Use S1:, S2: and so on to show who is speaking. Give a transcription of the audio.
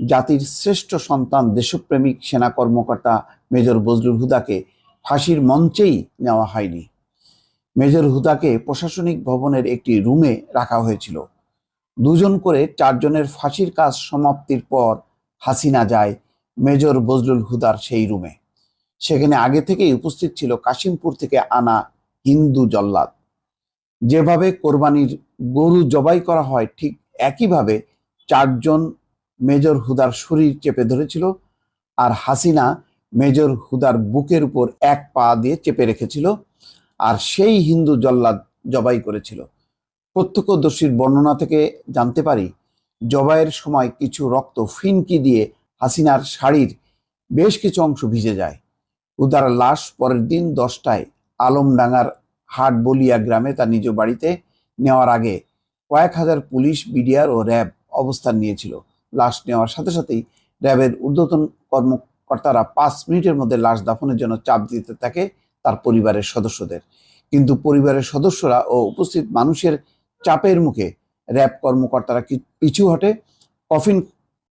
S1: জাতির শ্রেষ্ঠ সন্তান, দেশপ্রেমিক সেনা কর্মকর্তা মেজর বজলুল হুদাকে ফাঁসির মঞ্চেই নেওয়া হয়নি। মেজর হুদাকে প্রশাসনিক ভবনের একটি রুমে রাখা হয়েছিল। দুজন করে চারজনের ফাঁসির কাজ সমাপ্তির পর হাসিনা যায় মেজর বজলুল হুদার সেই রুমে। সেখানে আগে থেকেই উপস্থিত ছিল কাশিমপুর থেকে আনা হিন্দু জল্লাদ। যেভাবে কোরবানির গরু জবাই করা হয়, ঠিক একইভাবে চারজন মেজর হুদার শরীর চেপে ধরেছিল আর হাসিনা মেজর হুদার বুকের উপর এক পা দিয়ে চেপে রেখেছিল আর সেই হিন্দু জল্লাদ জবাই করেছিল। প্রত্যক্ষদর্শীর বর্ণনা থেকে জানতে পারি, জবাইয়ের সময় কিছু রক্ত ফিনকি দিয়ে হাসিনার শাড়ির বেশ কিছু অংশ ভিজে যায়। উদার লাশ পরের দিন দশটায় আলমডাঙ্গার হাট বলিয়া গ্রামে তার নিজ বাড়িতে নেওয়ার আগে কয়েক হাজার পুলিশ, বিডিআর ও র্যাব অবস্থান নিয়েছিল। লাশ নেওয়ার সাথে সাথেই র্যাবের ঊর্ধ্বতন কর্মকর্তারা পাঁচ মিনিটের মধ্যে লাশ দাফনের জন্য চাপ দিতে থাকে তার পরিবারের সদস্যদের। কিন্তু পরিবারের সদস্যরা ও উপস্থিত মানুষের চাপের মুখে র্যাব কর্মকর্তারা পিছু হটে? কফিন